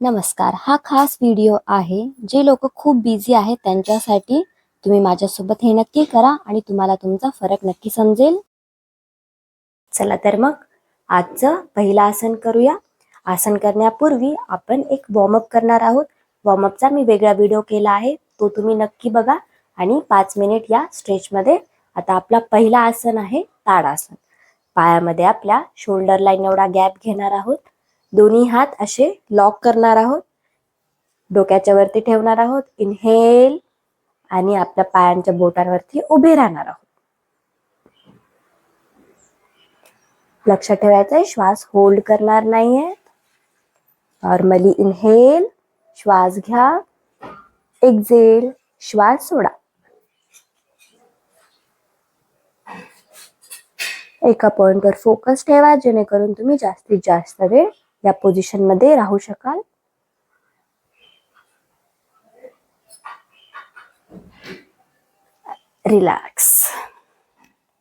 नमस्कार. हा खास व्हिडिओ आहे जे लोक खूप बिझी आहेत त्यांच्यासाठी. तुम्ही माझ्यासोबत हे नक्की करा आणि तुम्हाला तुमचा फरक नक्की समजेल. चला तर मग आजचं पहिलं आसन करूया. आसन करण्यापूर्वी आपण एक वॉर्मअप करणार आहोत. वॉर्मअपचा मी वेगळा व्हिडिओ केला आहे. तो तुम्ही नक्की बघा आणि पाच मिनिट या स्ट्रेचमध्ये आता आपला पहिला आसन आहे ताडासन. पायामध्ये आपल्या शोल्डर लाईन एवढा गॅप घेणार आहोत. दोन्ही हात असे लॉक करणार आहोत. डोक्याच्या वरती ठेवणार आहोत. इनहेल आणि आपल्या पायांच्या बोटांवरती उभे राहणार आहोत. लक्षात ठेवायचं आहे. श्वास होल्ड करणार नाहीये. नॉर्मली इनहेल श्वास घ्या. एक्झेल श्वास सोडा. एका पॉइंटवर फोकस ठेवा. जेणेकरून तुम्ही जास्तीत जास्त वेळ या पोझिशनमध्ये राहू शकाल. रिलॅक्स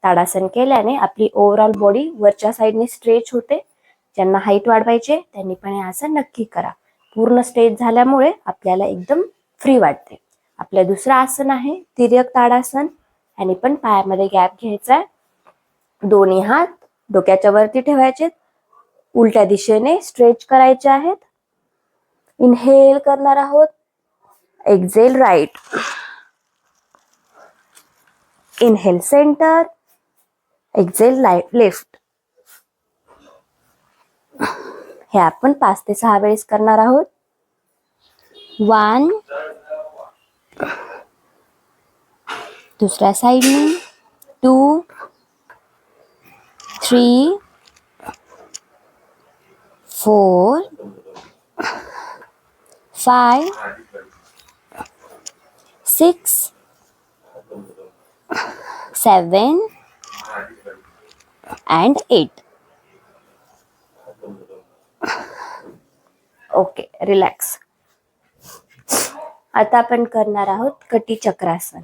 ताडासन केल्याने आपली ओव्हरऑल बॉडी वरच्या साईडने स्ट्रेच होते. ज्यांना हाईट वाढवायचे त्यांनी पण हे आसन नक्की करा. पूर्ण स्ट्रेच झाल्यामुळे आपल्याला एकदम फ्री वाटते. आपलं दुसरं आसन आहे तिर्यक ताडासन. आणि पण पायामध्ये गॅप घ्यायचा आहे. दोन्ही हात डोक्याच्या वरती ठेवायचे उलट्या दिशेने स्ट्रेच करायचे आहेत. इनहेल करणार आहोत. Exhale right inhale centre exhale left हे आपण पाच ते सहा वेळेस करणार आहोत. वन दुसऱ्या साईडने two three four five six seven and eight okay relax आता आपण करणार आहोत कटी चक्रासन.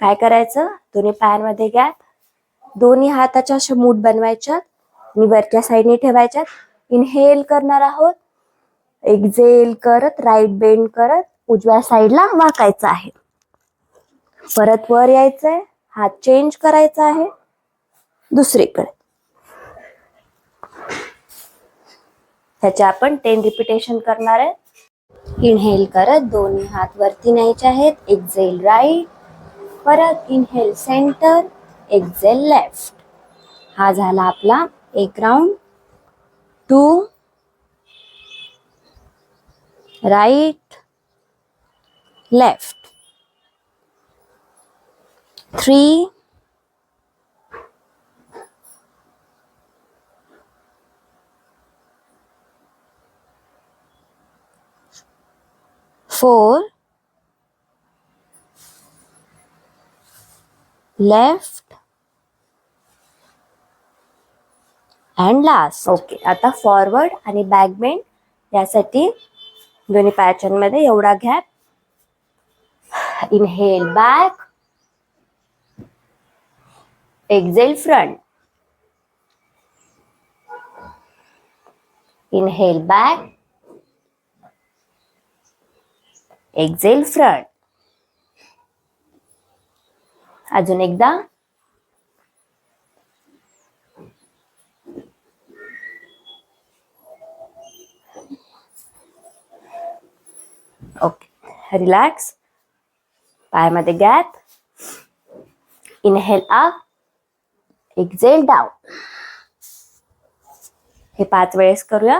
काय करायचं? दोन्ही पायांमध्ये गॅप. दोन्ही हाताच्या अशा मूठ बनवायच्यात. आणि वरच्या साईडने ठेवायच्यात. इनहेल करणार आहोत. एक्झेल करत राईट बेंड करत उजव्या साईडला वाकायचं आहे. परत वर यायचंय हात चेंज करायचा आहे. दुसरीकडे. त्याचे आपण टेन रिपिटेशन करणार आहे. इनहेल करत दोन्ही हात वरती न्यायचे आहेत. एक्झेल राईट परत इनहेल सेंटर एक्झेल लेफ्ट हा झाला आपला एक round two right left three four. Left. And last okay आता फॉरवर्ड आणि बॅक बेंड यासाठी दोन्ही पॅचनमध्ये एवढा gap inhale back exhale front inhale back exhale front अजून एकदा. ओके रिलॅक्स पायामध्ये gap inhale up exhale down हे पाच वेळेस करूया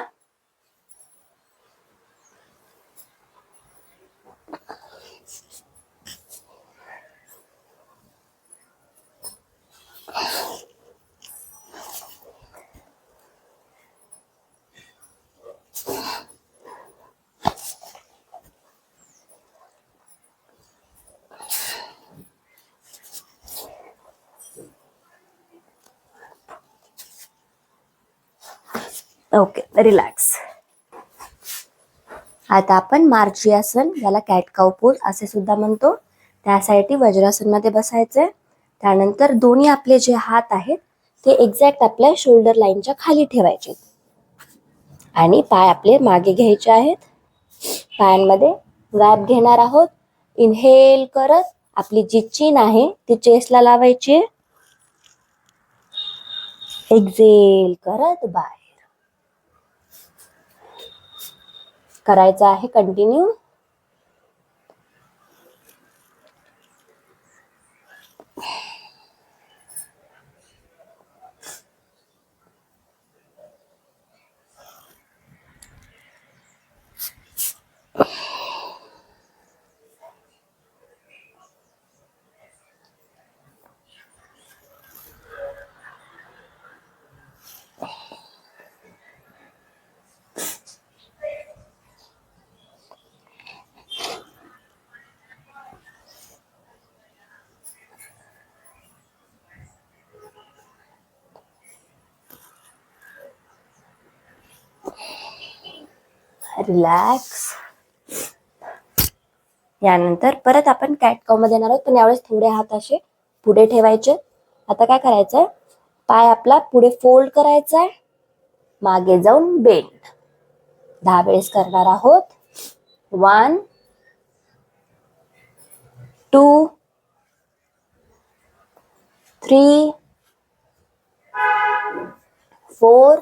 ओके रिलॅक्स आता आपण मार्जियासन याला कॅटकाऊ पोज असे सुद्धा म्हणतो. त्यासाठी वज्रासनमध्ये बसायचं त्यानंतर दोन्ही आपले जे हात आहेत ते एक्झॅक्ट आपल्या शोल्डर लाईनच्या खाली ठेवायचे. आणि पाय आपले मागे घ्यायचे आहेत. पायांमध्ये गॅप घेणार आहोत. इनहेल करत आपली जी चीन आहे ती चेस्टला लावायची. एक्झेल करत बाय. करायचं आहे कंटिन्यू रिलॅक्स यानंतर परत आपण कॅट कावमध्ये येणार आहोत. पण यावेळेस थोडे हात असे पुढे ठेवायचे. आता काय करायचंय? पाय आपला पुढे फोल्ड करायचा आहे मागे जाऊन बेंड दहा वेळेस करणार आहोत. One two three four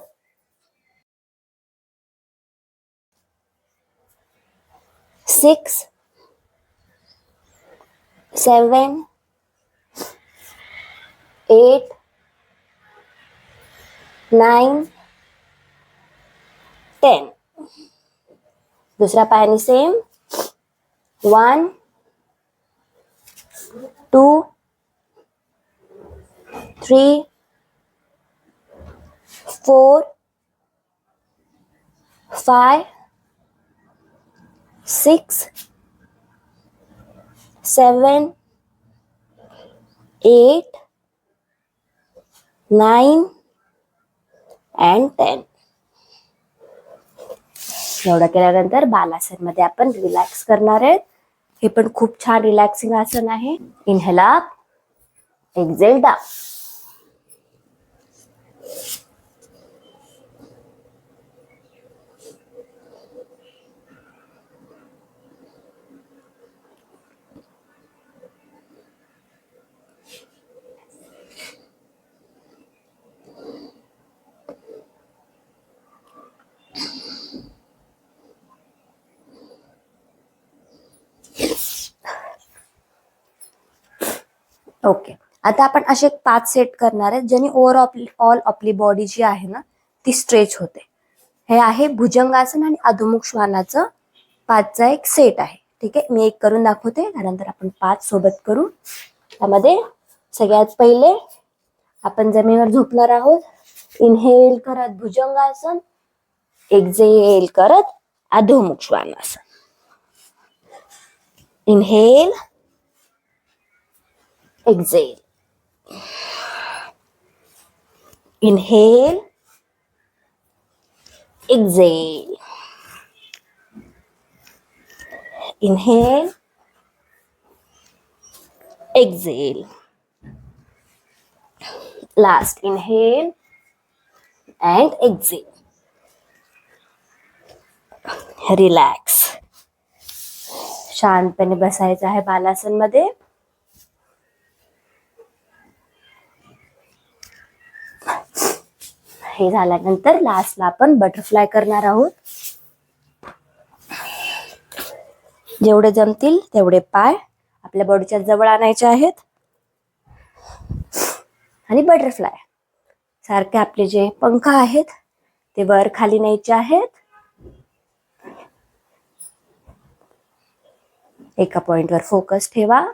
six, seven, eight, nine, ten. दुसऱ्या पायाने same one two three four five six, seven, eight, nine, and ten. एवढं केल्यानंतर बालासनमध्ये आपण रिलॅक्स करणार आहेत. हे पण खूप छान रिलॅक्सिंग आसन आहे. Inhale up exhale down okay. आता आपण असे पाच सेट करणार आहेत ज्याने ओव्हर ऑल आपली बॉडी जी आहे ना ती स्ट्रेच होते. हे आहे भुजंगासन आणि अधोमुख श्वानाचं पाचचा एक सेट आहे. ठीक आहे? मी एक करून दाखवते त्यानंतर आपण पाच सोबत करू. त्यामध्ये सगळ्यात पहिले आपण जमिनीवर झोपणार आहोत. इनहेल करत भुजंगासन. एक्झेल करत अधोमुख Shvanasana inhale exhale. Inhale, exhale. Inhale, exhale. Last inhale and exhale. Relax शांतपणे बसायचं आहे बालासन हे झाल्यानंतर लास्टला आपण बटरफ्लाय करणार आहोत. जेवढे जमतील तेवढे पाय आपल्या बॉडीच्या जवळ आणायचे आहेत. आणि बटरफ्लाय सारखे आपले जे पंख आहेत ते वर खाली न्यायचे आहेत. एका पॉइंटवर फोकस ठेवा.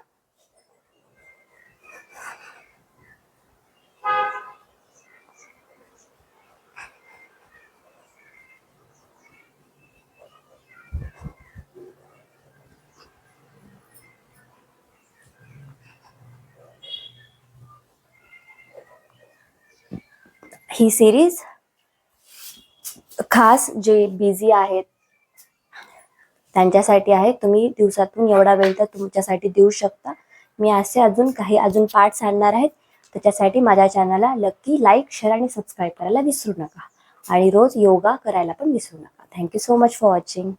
ही सिरीज खास जे बिझी आहेत त्यांच्यासाठी आहे. तुम्ही दिवसातून एवढा वेळ तर तुमच्यासाठी देऊ शकता. मी असे अजून काही अजून पार्ट्स आणणार आहेत. त्याच्यासाठी माझ्या चॅनलला नक्की लाईक शेअर आणि सबस्क्राईब करायला विसरू नका. आणि रोज योगा करायला पण विसरू नका. Thank you so much for watching